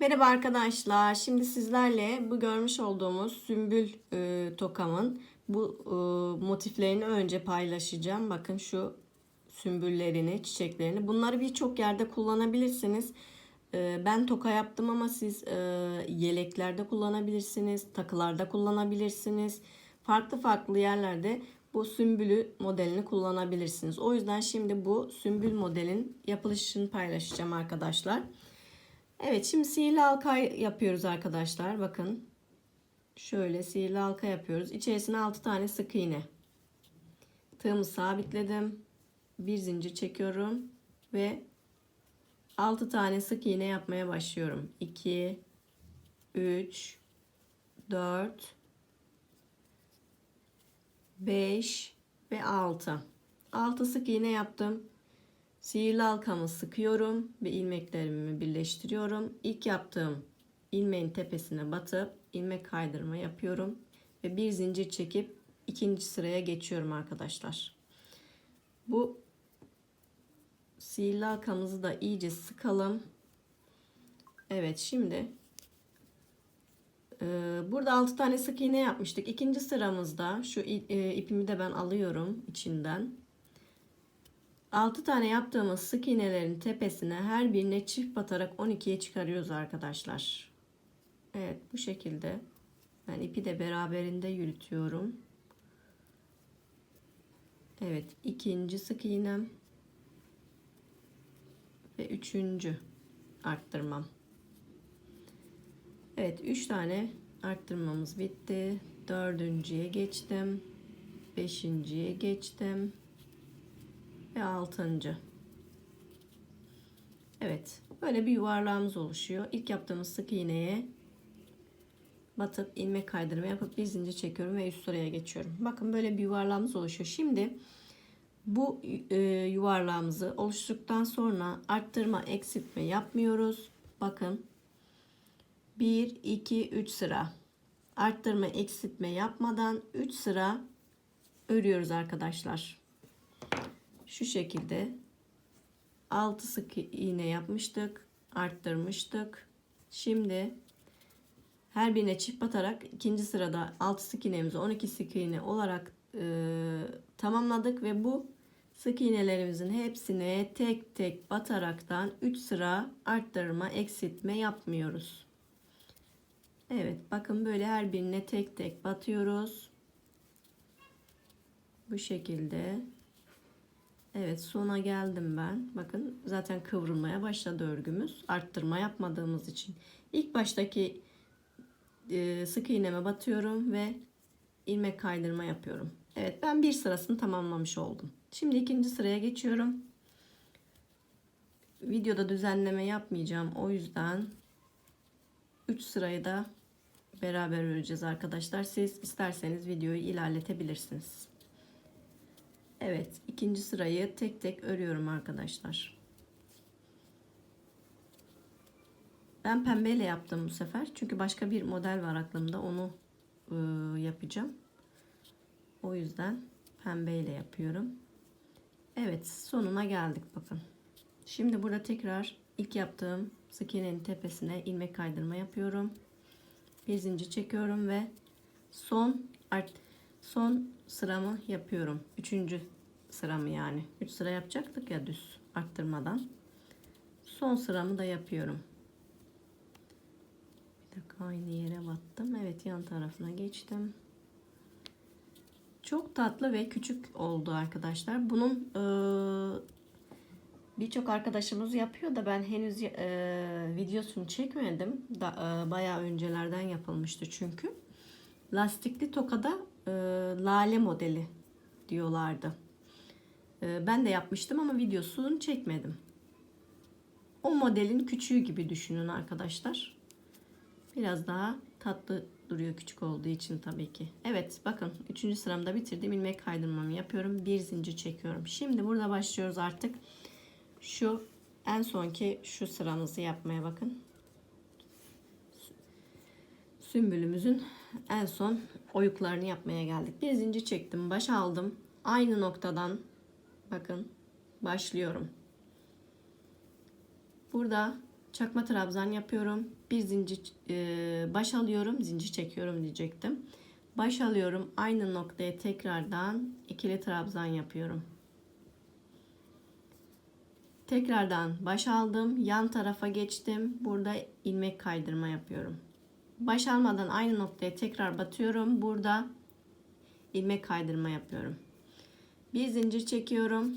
Merhaba arkadaşlar. Şimdi sizlerle bu görmüş olduğumuz sümbül e, tokamın bu e, motiflerini önce paylaşacağım. Bakın şu sümbüllerini, çiçeklerini. Bunları birçok yerde kullanabilirsiniz. E, ben toka yaptım ama siz e, yeleklerde kullanabilirsiniz, takılarda kullanabilirsiniz. Farklı farklı yerlerde bu sümbülü modelini kullanabilirsiniz. O yüzden şimdi bu sümbül modelin yapılışını paylaşacağım arkadaşlar. Evet şimdi sihirli halka yapıyoruz arkadaşlar. Bakın. Şöyle sihirli halka yapıyoruz. İçerisine 6 tane sık iğne. Tığımı sabitledim. Bir zincir çekiyorum. Ve 6 tane sık iğne yapmaya başlıyorum. 2 3 4 5 ve 6. 6 sık iğne yaptım. Sihirli halkamı sıkıyorum ve ilmeklerimi birleştiriyorum. İlk yaptığım ilmeğin tepesine batıp ilmek kaydırma yapıyorum ve bir zincir çekip ikinci sıraya geçiyorum arkadaşlar. Bu sihirli halkamızı da iyice sıkalım. Evet şimdi e, burada 6 tane sık iğne yapmıştık. İkinci sıramızda şu e, ipimi de ben alıyorum içinden. 6 tane yaptığımız sık iğnelerin tepesine her birine çift batarak 12'ye çıkarıyoruz arkadaşlar. Evet bu şekilde. Ben ipi de beraberinde yürütüyorum. Evet ikinci sık iğnem ve üçüncü arttırmam. Evet 3 tane arttırmamız bitti. Dördüncüye geçtim. Beşinciye geçtim ve altıncı. Evet böyle bir yuvarlağımız oluşuyor. İlk yaptığımız sık iğneye batıp ilmek kaydırma yapıp bir zincir çekiyorum ve üst sıraya geçiyorum. Bakın böyle bir yuvarlağımız oluşuyor. Şimdi bu e, yuvarlağımızı oluşturduktan sonra arttırma eksiltme yapmıyoruz. Bakın 1 2 3 sıra arttırma eksiltme yapmadan 3 sıra örüyoruz arkadaşlar şu şekilde 6 sık iğne yapmıştık arttırmıştık. Şimdi her birine çift batarak ikinci sırada 6 sık iğnemizi 12 sık iğne olarak e, tamamladık ve bu sık iğnelerimizin hepsine tek tek bataraktan 3 sıra arttırma eksiltme yapmıyoruz. Evet bakın böyle her birine tek tek batıyoruz. Bu şekilde Evet sona geldim ben. Bakın zaten kıvrılmaya başladı örgümüz. Arttırma yapmadığımız için. İlk baştaki e, sık iğneme batıyorum ve ilmek kaydırma yapıyorum. Evet ben bir sırasını tamamlamış oldum. Şimdi ikinci sıraya geçiyorum. Videoda düzenleme yapmayacağım. O yüzden 3 sırayı da beraber öreceğiz arkadaşlar. Siz isterseniz videoyu ilerletebilirsiniz. Evet ikinci sırayı tek tek örüyorum arkadaşlar. Ben pembeyle yaptım bu sefer. Çünkü başka bir model var aklımda. Onu e, yapacağım. O yüzden pembeyle yapıyorum. Evet sonuna geldik bakın. Şimdi burada tekrar ilk yaptığım sık iğnenin tepesine ilmek kaydırma yapıyorum. Bir zincir çekiyorum ve son art son sıramı yapıyorum. Üçüncü sıramı yani. Üç sıra yapacaktık ya düz arttırmadan. Son sıramı da yapıyorum. Bir dakika aynı yere battım. Evet yan tarafına geçtim. Çok tatlı ve küçük oldu arkadaşlar. Bunun e, birçok arkadaşımız yapıyor da ben henüz e, videosunu çekmedim. Da, e, bayağı öncelerden yapılmıştı çünkü. Lastikli tokada e, lale modeli diyorlardı. E, ben de yapmıştım ama videosunu çekmedim. O modelin küçüğü gibi düşünün arkadaşlar. Biraz daha tatlı duruyor küçük olduğu için tabii ki. Evet bakın 3. sıramda bitirdim. ilmek kaydırmamı yapıyorum. Bir zincir çekiyorum. Şimdi burada başlıyoruz artık. Şu en sonki şu sıramızı yapmaya bakın. Sümbülümüzün en son oyuklarını yapmaya geldik. Bir zincir çektim. Baş aldım. Aynı noktadan bakın başlıyorum. Burada çakma trabzan yapıyorum. Bir zincir e, baş alıyorum, zincir çekiyorum diyecektim. Baş alıyorum. Aynı noktaya tekrardan ikili trabzan yapıyorum. Tekrardan baş aldım. Yan tarafa geçtim. Burada ilmek kaydırma yapıyorum. Baş almadan aynı noktaya tekrar batıyorum. Burada ilmek kaydırma yapıyorum. Bir zincir çekiyorum.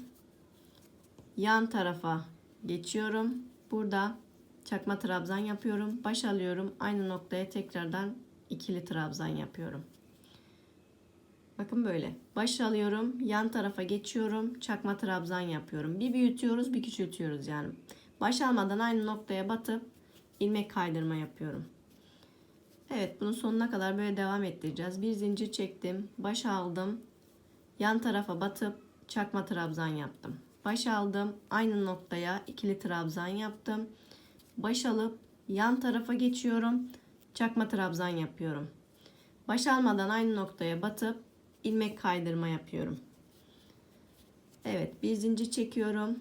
Yan tarafa geçiyorum. Burada çakma trabzan yapıyorum. Baş alıyorum. Aynı noktaya tekrardan ikili trabzan yapıyorum. Bakın böyle. Baş alıyorum. Yan tarafa geçiyorum. Çakma trabzan yapıyorum. Bir büyütüyoruz, bir küçültüyoruz yani. Baş almadan aynı noktaya batıp ilmek kaydırma yapıyorum. Evet, bunun sonuna kadar böyle devam ettireceğiz. Bir zincir çektim. Baş aldım. Yan tarafa batıp çakma trabzan yaptım. Baş aldım. Aynı noktaya ikili trabzan yaptım. Baş alıp yan tarafa geçiyorum. Çakma trabzan yapıyorum. Baş almadan aynı noktaya batıp ilmek kaydırma yapıyorum. Evet, bir zincir çekiyorum.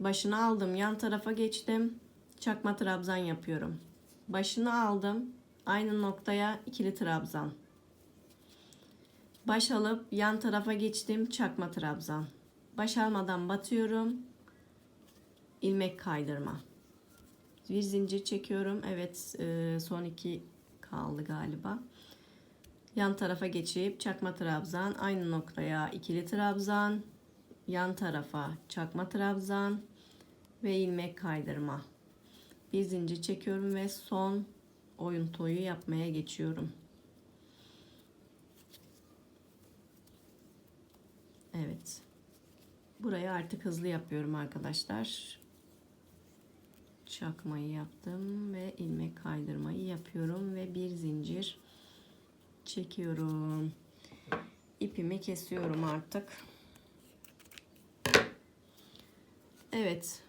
Başını aldım, yan tarafa geçtim. Çakma trabzan yapıyorum. Başını aldım. Aynı noktaya ikili trabzan. Baş alıp yan tarafa geçtim. Çakma trabzan. Baş almadan batıyorum. ilmek kaydırma. Bir zincir çekiyorum. Evet e, son iki kaldı galiba. Yan tarafa geçip çakma trabzan. Aynı noktaya ikili trabzan. Yan tarafa çakma trabzan. Ve ilmek kaydırma. Bir zincir çekiyorum ve son oyuntoyu yapmaya geçiyorum. Evet. Burayı artık hızlı yapıyorum arkadaşlar. Çakmayı yaptım ve ilmek kaydırmayı yapıyorum ve bir zincir çekiyorum. İpimi kesiyorum artık. Evet.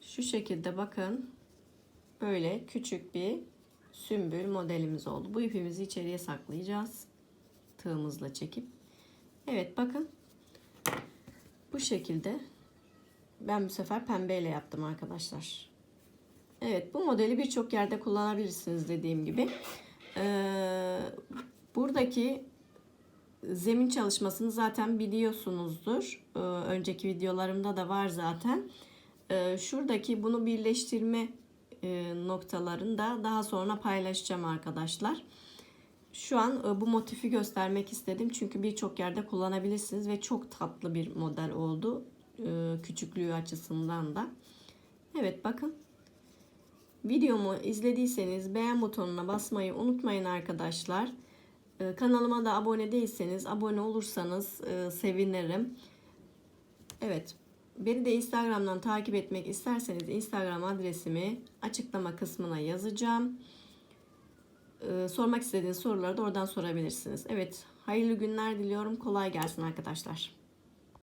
Şu şekilde bakın. Böyle küçük bir sümbül modelimiz oldu. Bu ipimizi içeriye saklayacağız. Tığımızla çekip. Evet bakın. Bu şekilde ben bu sefer pembeyle yaptım arkadaşlar. Evet bu modeli birçok yerde kullanabilirsiniz dediğim gibi. Ee, buradaki zemin çalışmasını zaten biliyorsunuzdur. Ee, önceki videolarımda da var zaten. Ee, şuradaki bunu birleştirme noktalarını da daha sonra paylaşacağım arkadaşlar. Şu an e, bu motifi göstermek istedim. Çünkü birçok yerde kullanabilirsiniz ve çok tatlı bir model oldu. E, küçüklüğü açısından da. Evet bakın. Videomu izlediyseniz beğen butonuna basmayı unutmayın arkadaşlar. E, kanalıma da abone değilseniz abone olursanız sevinirim. Evet. Beni de Instagram'dan takip etmek isterseniz Instagram adresimi açıklama kısmına yazacağım. Ee, sormak istediğiniz soruları da oradan sorabilirsiniz. Evet, hayırlı günler diliyorum. Kolay gelsin arkadaşlar.